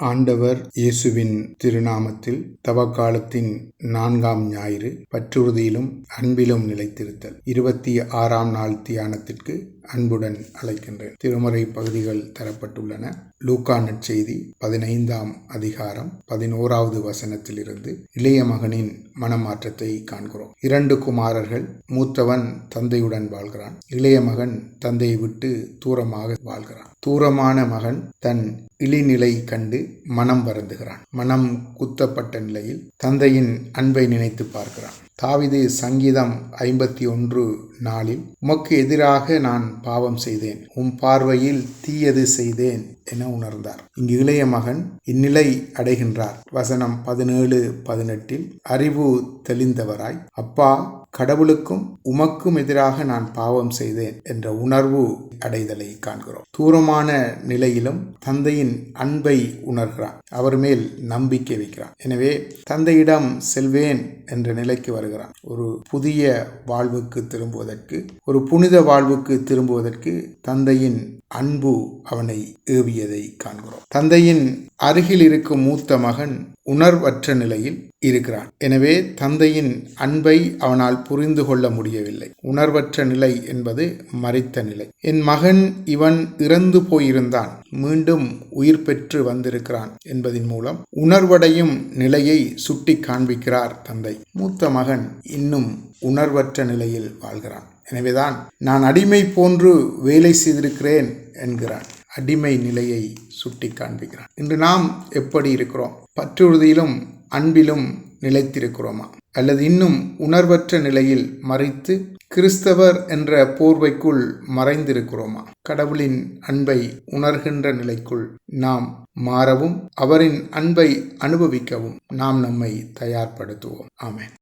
ஆண்டவர் இயேசுவின் திருநாமத்தில் தவக்காலத்தின் நான்காம் ஞாயிறு பற்றுறுதியிலும் அன்பிலும் நிலைத்திருத்தல். இருபத்தி ஆறாம் நாள் தியானத்திற்கு அன்புடன் அழைக்கின்றேன். திருமறை பகுதிகள் தரப்பட்டுள்ளன. லூக்கா நற்செய்தி பதினைந்தாம் அதிகாரம் பதினோராவது வசனத்திலிருந்து இளைய மகனின் மனமாற்றத்தை காண்கிறோம். இரண்டு குமாரர்கள் மூத்தவன் தந்தையுடன் வாழ்கிறான். இளைய மகன் தந்தையை விட்டு தூரமாக வாழ்கிறான். தூரமான மகன் தன் இழிநிலை கண்டு மனம் வருந்துகிறான். மனம் குத்தப்பட்ட நிலையில் தந்தையின் அன்பை நினைத்து பார்க்கிறான். தாவிது சங்கீதம் ஐம்பத்தி ஒன்று நாளில் உமக்கு எதிராக நான் பாவம் செய்தேன். உம் பார்வையில் தீயது செய்தேன் என உணர்ந்தார். இங்கு இளைய மகன் இந்நிலை அடைகின்றார். வசனம் பதினேழு பதினெட்டில் அறிவு தெளிந்தவராய். அப்பா கடவுளுக்கும் உமக்கும் எதிராக நான் பாவம் செய்தேன் என்ற உணர்வு அடைதலை காண்கிறோம். தூரமான நிலையிலும் தந்தையின் அன்பை உணர்கிறான். அவர் மேல் நம்பிக்கை வைக்கிறான். எனவே தந்தையிடம் செல்வேன் என்ற நிலைக்கு வருகிறான். ஒரு புதிய வாழ்வுக்கு திரும்புவதற்கு ஒரு புனித வாழ்வுக்கு திரும்புவதற்கு தந்தையின் அன்பு அவனை ஏவியதை காண்கிறோம். தந்தையின் அருகில் இருக்கும் மூத்த மகன் உணர்வற்ற நிலையில் இருக்கிறான். எனவே தந்தையின் அன்பை அவனால் புரிந்து கொள்ள முடியவில்லை. உணர்வற்ற நிலை என்பது மறைத்த நிலை. என் மகன் இவன் இறந்து போயிருந்தான். மீண்டும் உயிர் பெற்று வந்திருக்கிறான் என்பதின் மூலம் உணர்வடையும் நிலையை சுட்டி காண்பிக்கிறார் தந்தை. மூத்த மகன் இன்னும் உணர்வற்ற நிலையில் வாழ்கிறான். எனவேதான் நான் அடிமை போன்று வேலை செய்திருக்கிறேன் என்கிறான். அடிமை நிலையை சுட்டி காண்பிக்கிறான். இன்று நாம் எப்படி இருக்கிறோம்? பற்றுறுதியிலும் அன்பிலும் நிலைத்திருக்கிறோமா? அல்லது இன்னும் உணர்வற்ற நிலையில் மறைத்து கிறிஸ்தவர் என்ற போர்வைக்குள் மறைந்திருக்கிறோமா? கடவுளின் அன்பை உணர்கின்ற நிலைக்குள் நாம் மாறவும் அவரின் அன்பை அனுபவிக்கவும் நாம் நம்மை தயார்படுத்துவோம். ஆமேன்.